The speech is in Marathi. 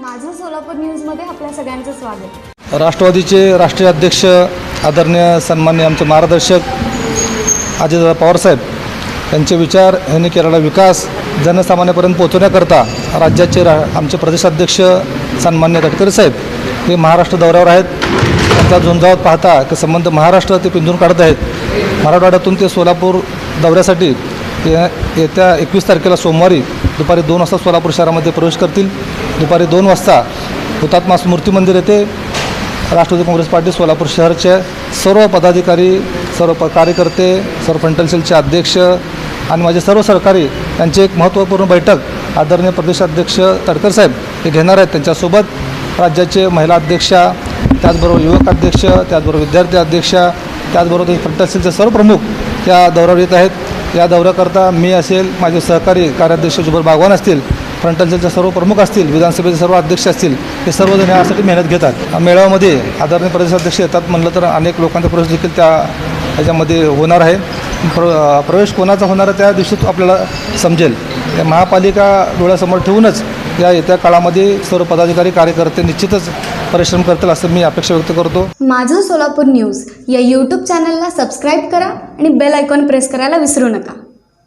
माझं सोलापूर न्यूजमध्ये आपल्या सगळ्यांचं स्वागत. राष्ट्रवादीचे राष्ट्रीय अध्यक्ष आदरणीय सन्मान्य आमचे मार्गदर्शक अजितदादा पवारसाहेब यांचे विचार यांनी केलेला विकास जनसामान्यापर्यंत पोहोचवण्याकरता राज्याचे रा आमचे प्रदेशाध्यक्ष सन्मान्य गडकरी साहेब हे महाराष्ट्र दौऱ्यावर आहेत. त्यांचा झुंजावत पाहता की संबंध महाराष्ट्र ते पिंजून काढत आहेत. मराठवाड्यातून ते सोलापूर दौऱ्यासाठी ये- येत्या एकवीस तारखेला सोमवारी दुपारी दोन वाजता सोलापूर शहरामध्ये प्रवेश करतील. दुपारी दोन वाजता हुतात्मा स्मृती मंदिर येथे राष्ट्रवादी काँग्रेस पार्टी सोलापूर शहरचे सर्व पदाधिकारी सर्व प कार्यकर्ते सर्व फ्रंटल सेलचे अध्यक्ष आणि माझे सर्व सरकारी यांची एक महत्त्वपूर्ण बैठक आदरणीय प्रदेशाध्यक्ष तडकर साहेब हे घेणार आहेत त्यांच्यासोबत. राज्याचे महिला अध्यक्षा त्याचबरोबर युवक अध्यक्ष त्याचबरोबर विद्यार्थी अध्यक्षा त्याचबरोबर ते फ्रंटल सेलचे सर्व प्रमुख त्या दौऱ्यावर येत आहेत. या दौऱ्याकरता मी असेल माझे सहकारी कार्याध्यक्ष जुबर बागवान असतील फ्रंटल सेलचे सर्व प्रमुख असतील विधानसभेचे सर्व अध्यक्ष असतील हे सर्वजण यासाठी मेहनत घेतात. मेळाव्यामध्ये आदरणीय प्रदेशाध्यक्ष येतात म्हणलं तर अनेक लोकांचा प्रवेश देखील त्या ह्याच्यामध्ये होणार आहे. प्र प्रवेश कोणाचा होणार आहे त्या दिवशी आपल्याला समजेल. या महापालिका डोळ्यासमोर ठेवूनच या येत्या काळामध्ये सर्व पदाधिकारी कार्यकर्ते निश्चितच परिश्रम करतील असं मी अपेक्षा व्यक्त करतो. माझं सोलापूर न्यूज या यूट्यूब चॅनलला सबस्क्राईब करा आणि बेल आयकॉन प्रेस करायला विसरू नका.